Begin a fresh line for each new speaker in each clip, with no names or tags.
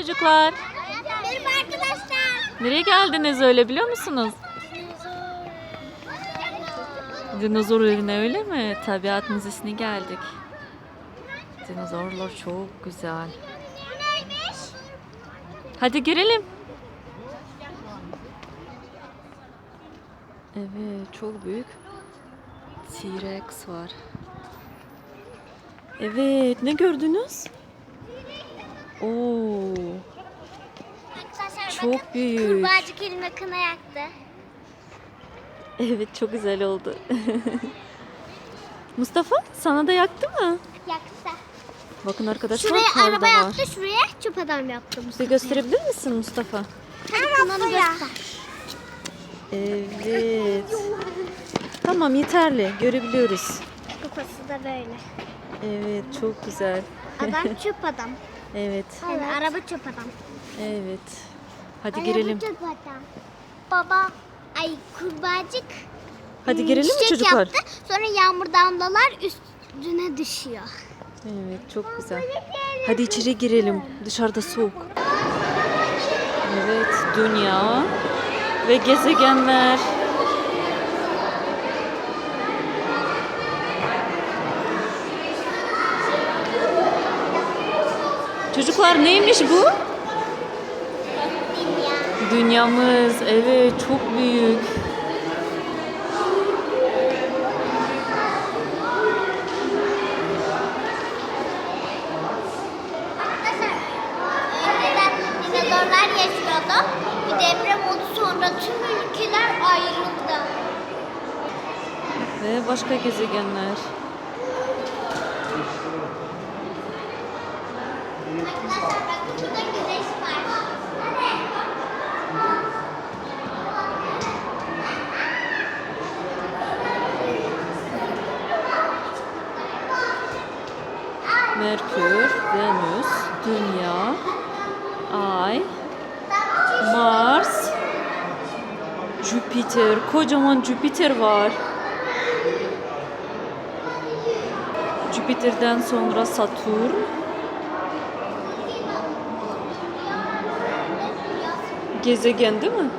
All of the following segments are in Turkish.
Çocuklar,
Merhaba arkadaşlar.
nereye geldiniz öyle biliyor musunuz? Dinozor evine öyle mi? Tabiat Müzesi'ne geldik. Dinozorlar çok güzel. Hadi girelim. Evet, çok büyük. T-Rex var. Evet, ne gördünüz? Oo,
Arkadaşlar
çok
bakın.
büyük.
Kurbağacık elime kına yaktı.
Evet, çok güzel oldu. Mustafa, sana da yaktı mı?
Yaktı.
Bakın arkadaşlar,
Şuraya araba
var.
yaptı, şuraya çöp adam yaptı.
Bize gösterebilir misin Mustafa?
Hadi kınanı göster.
Evet. Tamam, yeterli. Görebiliyoruz.
Kafası da böyle.
Evet, çok güzel.
Adam çöp adam.
Evet,
Yani araba çöp adam.
evet. Hadi girelim.
çöp adam. Baba, ay kurbağacık.
Hadi
hmm,
girelim mi
çiçek
çocuklar?
Yaptı. Sonra yağmur damlalar üstüne düşüyor.
Evet, çok güzel. Hadi içeri girelim. Dışarıda soğuk. Evet, dünya ve gezegenler. Çocuklar neymiş bu?
Dünya.
Dünyamız. Evet, çok büyük.
Yaşıyordu. Bir deprem oldu sonra tüm ülkeler ayrıldı.
Ve başka gezegenler.
Arkadaşlar bakın burada güneş var. Hadi.
Merkür, Venüs, Dünya, Ay, Mars, Jüpiter. Kocaman Jüpiter var. Jüpiter'den sonra Satürn. Gezegen değil mi?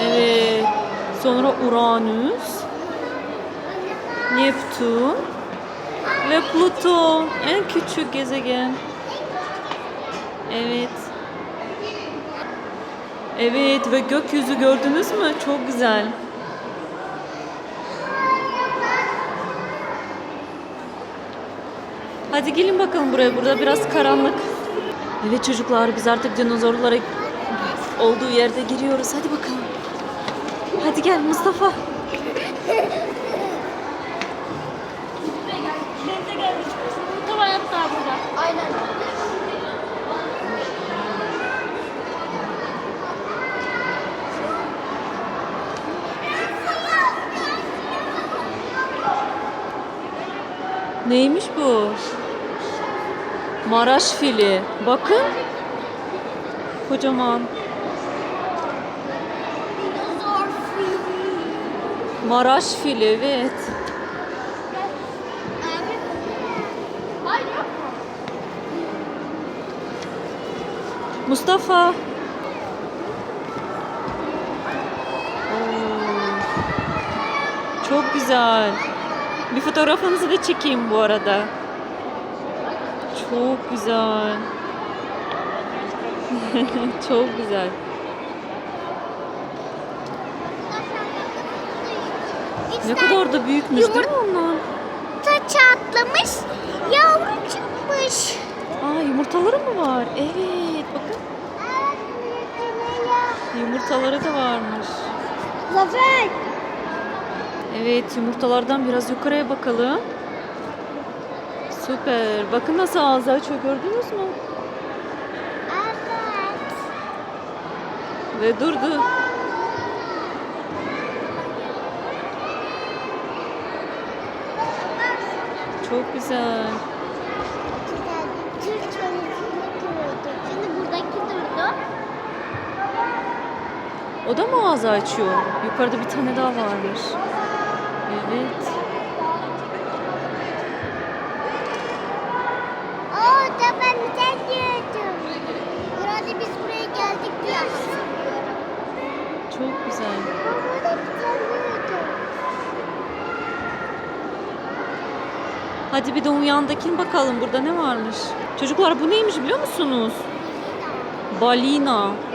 Evet. Sonra Uranüs, Neptün ve Plüton. En küçük gezegen. Evet. Evet ve gökyüzü gördünüz mü? Çok güzel. Hadi gelin bakalım buraya. Burada biraz karanlık. Evet çocuklar biz artık dinozorlara olduğu yerde giriyoruz. Hadi bakalım. Hadi gel Mustafa.
Aynen.
Neymiş bu? Maraş fili. Bakın. Kocaman. Maraş fili evet. Mustafa. Çok güzel. Bir fotoğrafınızı da çekeyim bu arada. Çok güzel. Çok güzel. Ne kadar da büyükmüş değil mi onlar?
Çatlamış, yavru çıkmış.
Aa yumurtaları mı var? Evet. Yumurtaları da varmış.
Zafer.
Evet yumurtalardan biraz yukarıya bakalım. Süper. Bakın nasıl ağzı açıyor gördünüz mü?
Evet.
Ve durdu. Çok güzel.
Türk yönetimini kuruldu. Şimdi buradaki durdu.
O da mı ağzı açıyor? Yukarıda bir tane daha varmış. Evet.
Oo da ben de diyordum. hatırlıyorum.
Çok güzel.
Burada bir tane.
Hadi bir de uyandakine bakalım burada ne varmış. Çocuklar bu neymiş biliyor musunuz? Balina.
Ha.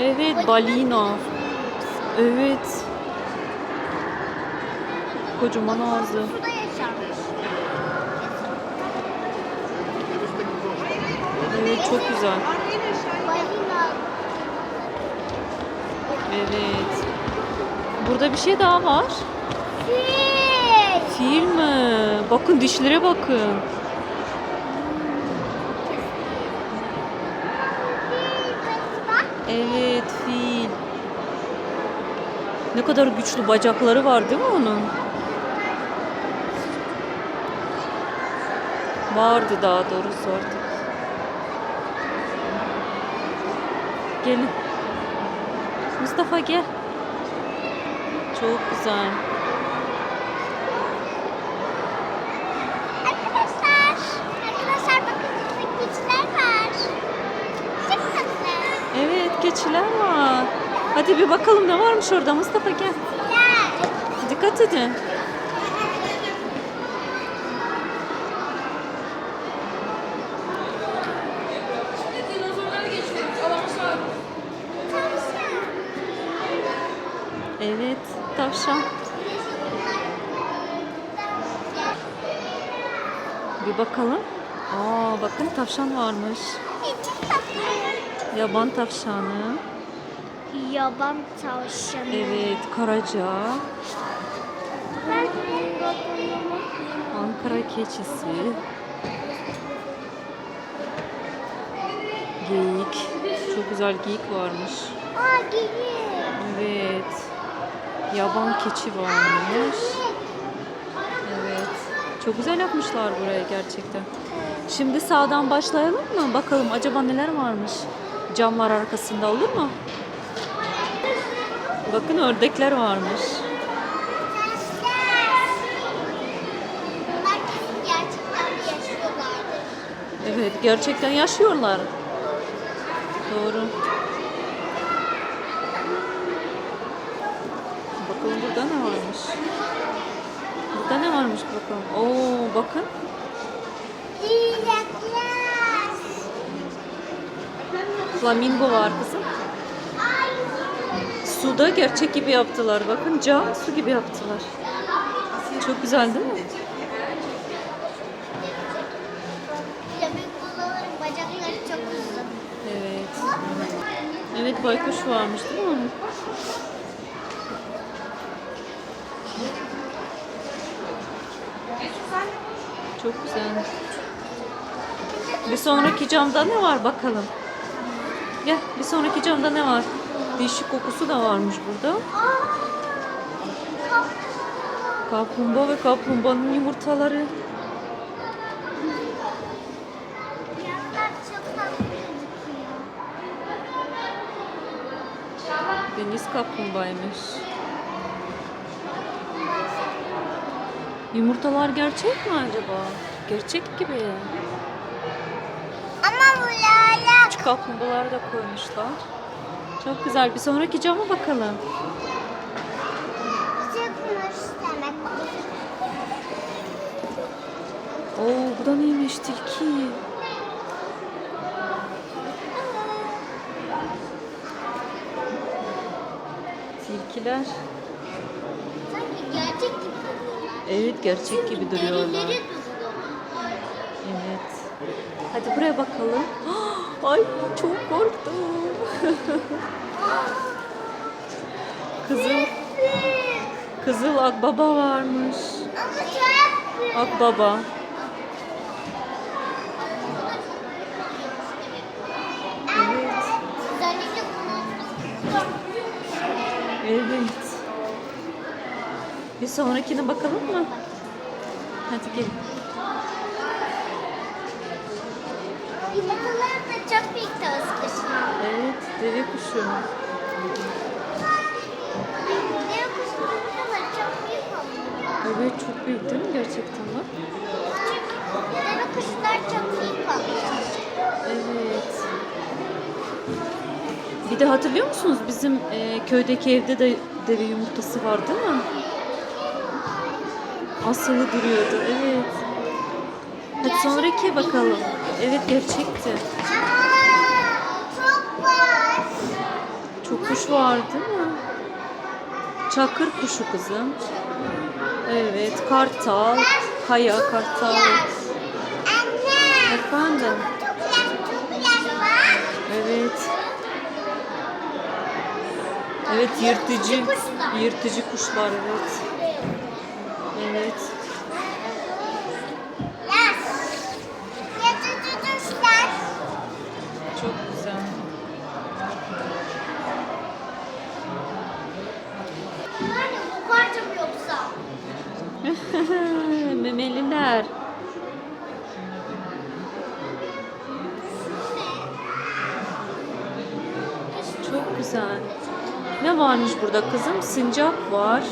Evet balina. Evet. Kocaman ağzı.
Suda yaşarmış.
Evet çok güzel.
Balina.
Evet. Burada bir şey daha var.
Fil.
Fil mi? Bakın dişlere bakın.
Bak.
Evet fil. Ne kadar güçlü bacakları var değil mi onun? Vardı daha doğrusu artık. Gelin. Mustafa gel. Çok güzel.
Arkadaşlar. Arkadaşlar bakın keçiler var. Çok tatlı.
Evet keçiler var. Hadi bir bakalım ne varmış orada Mustafa gel. Dikkat edin. Evet tavşan. Bir bakalım. Aa bakın tavşan varmış. Yaban tavşanı.
Yaban tavşanı.
Evet karaca.
Ben
Ankara keçisi. Geyik. Çok güzel geyik varmış.
Aa geyik.
Evet. Yaban keçi varmış. Evet. Çok güzel yapmışlar buraya gerçekten. Şimdi sağdan başlayalım mı? Bakalım acaba neler varmış? Camlar arkasında olur mu? Bakın ördekler varmış. Evet gerçekten yaşıyorlar. Doğru. Bakalım burada ne varmış? Burada ne varmış bakalım. Oo bakın. Flamingo var kızım. Suda gerçek gibi yaptılar. Bakın cam su gibi yaptılar. Çok güzel değil mi? Evet. Evet baykuş varmış değil mi? Çok güzel. Bir sonraki camda ne var bakalım. Gel bir sonraki camda ne var? Değişik kokusu da varmış burada. Kaplumbağa ve kaplumbağanın yumurtaları. Deniz kaplumbağaymış. Yumurtalar gerçek mi acaba? Gerçek gibi.
Ama bu lala.
Küçük kaplumbağaları da koymuşlar. Çok güzel. Bir sonraki cama bakalım. Oo bu da neymiş tilki? Tilkiler.
Sanki gerçek gibi duruyorlar.
Evet gerçek gibi duruyorlar. Evet. Hadi buraya bakalım. Ay çok korktum. Kızıl Kızıl akbaba varmış. Akbaba. Evet. Evet. Bir sonrakine bakalım mı? Hadi gelin.
Yumurtaları da çok büyük tavus kuşu.
Evet, deve kuşu.
Deve kuşunun yumurtaları çok büyük oluyor.
Evet, çok büyük değil mi gerçekten bak?
Çünkü deve kuşlar çok büyük oluyor.
Evet. Bir de hatırlıyor musunuz bizim e, köydeki evde de deve yumurtası var değil mi? Asılı duruyordu evet. Hadi sonraki bakalım. Evet gerçekti.
Çok var.
Çok var değil mi? Çakır kuşu kızım. Evet kartal. Kaya kartal. Efendim. Evet. Evet yırtıcı. Yırtıcı kuşlar. Evet.
Yaş. Yatıcı düşler.
Çok güzel.
Anne bu parça mı yoksa?
Memeliler. Çok güzel. Ne varmış burada kızım? Sincap var.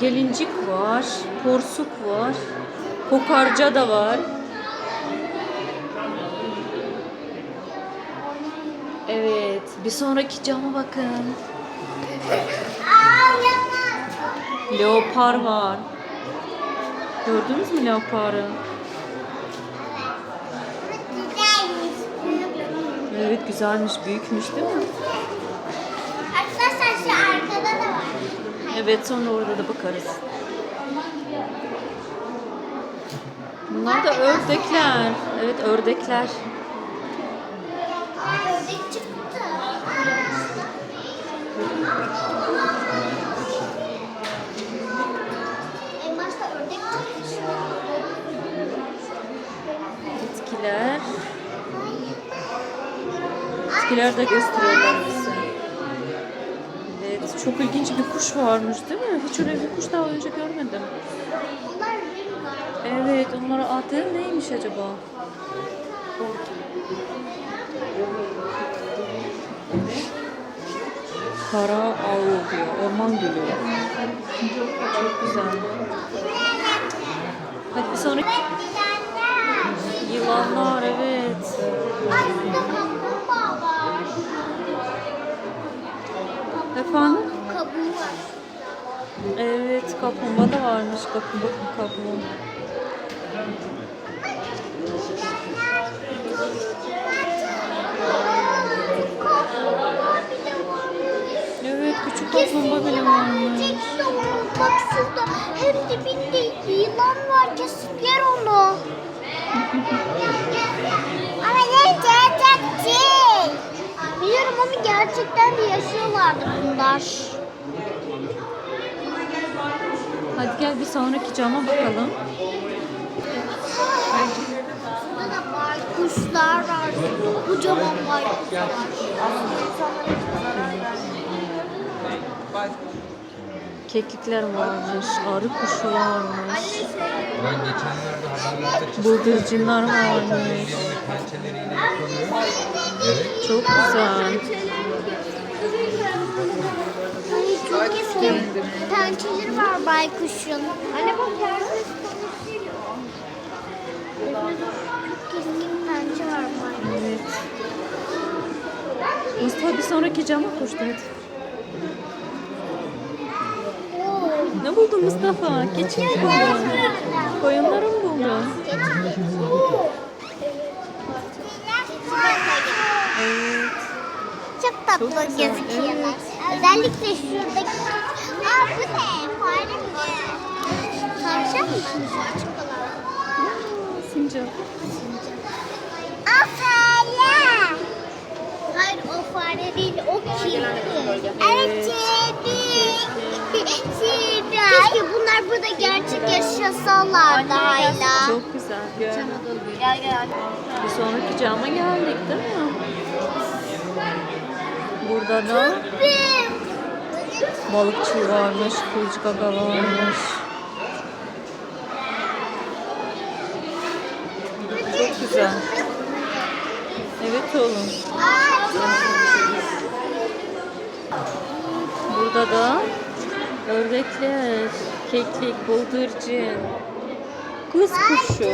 Gelincik var. Porsuk var. Kokarca da var. Evet. Bir sonraki cama bakın. Leopar var. Gördünüz mü leoparı? Evet güzelmiş, büyükmüş değil mi?
Arkadaşlar şu arkada da var.
Evet sonra orada da bakarız. Bunlar da ördekler. Evet ördekler.
Ördek çıktı.
Bitkiler. Bitkiler de gösteriyorlar bize. Evet çok ilginç bir kuş varmış değil mi? Hiç öyle bir kuş daha önce görmedim. Evet onlara adı neymiş acaba? Kara avu diyor. Orman gülü. Çok güzel. Hadi bir sonraki yılanlar evet.
Aslında kaplumbağa var.
Efendim?
Var.
Evet kaplumbağa da varmış. Kaplumbağa kaplumbağa.
Kaplumbağa.
Evet küçük kaplumbağa bile varmış.
Bak şurada hem dibinde yılan var kesin yer onu. Ama ne gerçekçi. Biliyorum ama gerçekten de yaşıyorlardı bunlar.
Hadi gel bir sonraki cama bakalım.
Burada da baykuşlar var. Kocaman baykuşlar.
Keklikler varmış. Arı kuşu varmış.
Ben geçenlerde haberlerde çıktı.
Bıldırcınlar varmış. Çok güzel.
Çok eski pençeleri var baykuşun. Anne bak yerde konuşuyor. Çok eski pençe var baykuşun.
Evet. Mustafa bir sonraki cama koştu hadi.
Oo.
Ne buldun Mustafa? Keçi mi buldun? Koyunları mı buldun? Evet.
Çok tatlı
Çok güzel,
gözüküyorlar. Özellikle şuradaki... Aa bu ne? Fare mi? Tavşan mı?
Sincap.
Aa fare. Bunlar burada gerçek yaşasalardı hala.
Çok güzel. Gel. Bir sonraki cama geldik değil mi? Burada da balıkçı varmış, kılıç gaga varmış. Çok güzel. Evet oğlum. Burada da ördekler, Keklik, bıldırcın, kız kuşu.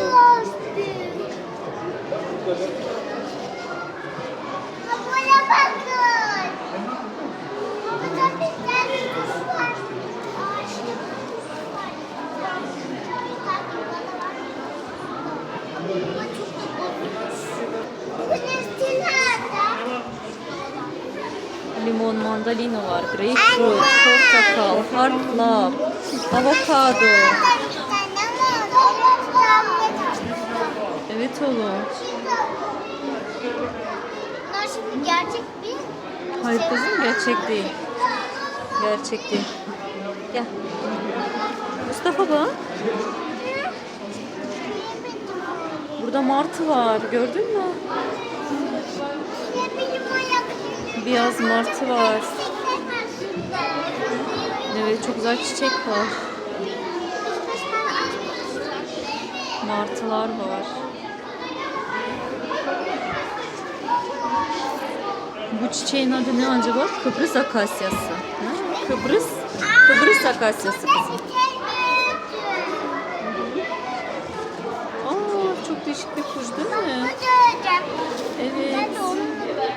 Limon, mandalina var, grapefruit, portakal, hardlap avokado. Evet oğlum.
Bunlar şimdi gerçek bir
Hayır kızım gerçek değil. Gerçek değil. Gel. Mustafa bak. Burada martı var. Gördün mü? Beyaz martı var. Evet çok güzel çiçek var. Martılar var. Bu çiçeğin adı ne acaba? Kıbrıs akasyası. Ha, Kıbrıs, Kıbrıs akasyası kızım. Aa, çok değişik bir kuş değil mi? Evet.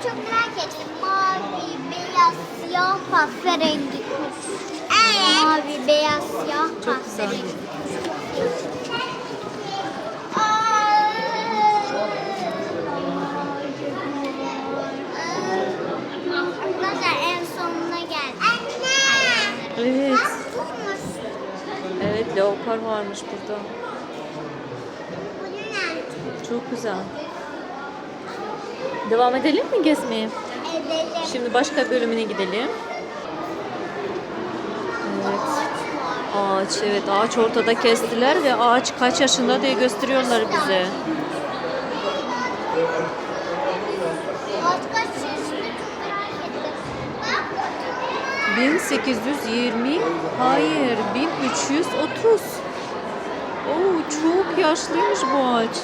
çok merak ettim. Mavi, beyaz, siyah, kahverengi kuş. Mavi, beyaz, siyah, kahverengi. Arkadaşlar en sonuna geldik. Anne.
Evet. Evet leopar varmış burada. Çok güzel. Devam edelim mi gezmeye?
Edelim.
Şimdi başka bölümüne gidelim. Ağaç, evet ağaç ortada kestiler ve ağaç kaç yaşında diye gösteriyorlar bize.
Ağaç kaç yaşında çok merak ettim. Bak.
1820, hayır 1330. Oo çok yaşlıymış bu ağaç.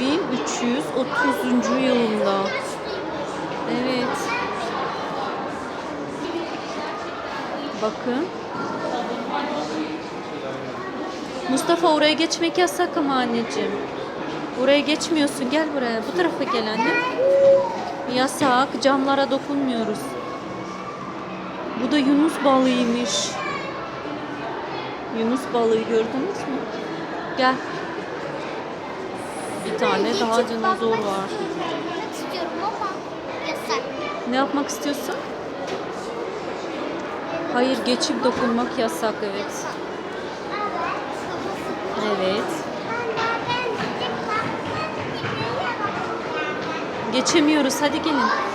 1330. yılında. Evet. Bakın. Mustafa oraya geçmek yasak ama anneciğim. Oraya geçmiyorsun. Gel buraya. Bu tarafa gel anne. Yasak. Camlara dokunmuyoruz. Bu da Yunus balığıymış. Yunus balığı gördünüz mü? Gel. Bir tane daha dinozor var. Ne yapmak istiyorsun? Hayır, geçip dokunmak yasak evet. Evet. Geçemiyoruz. Hadi gelin.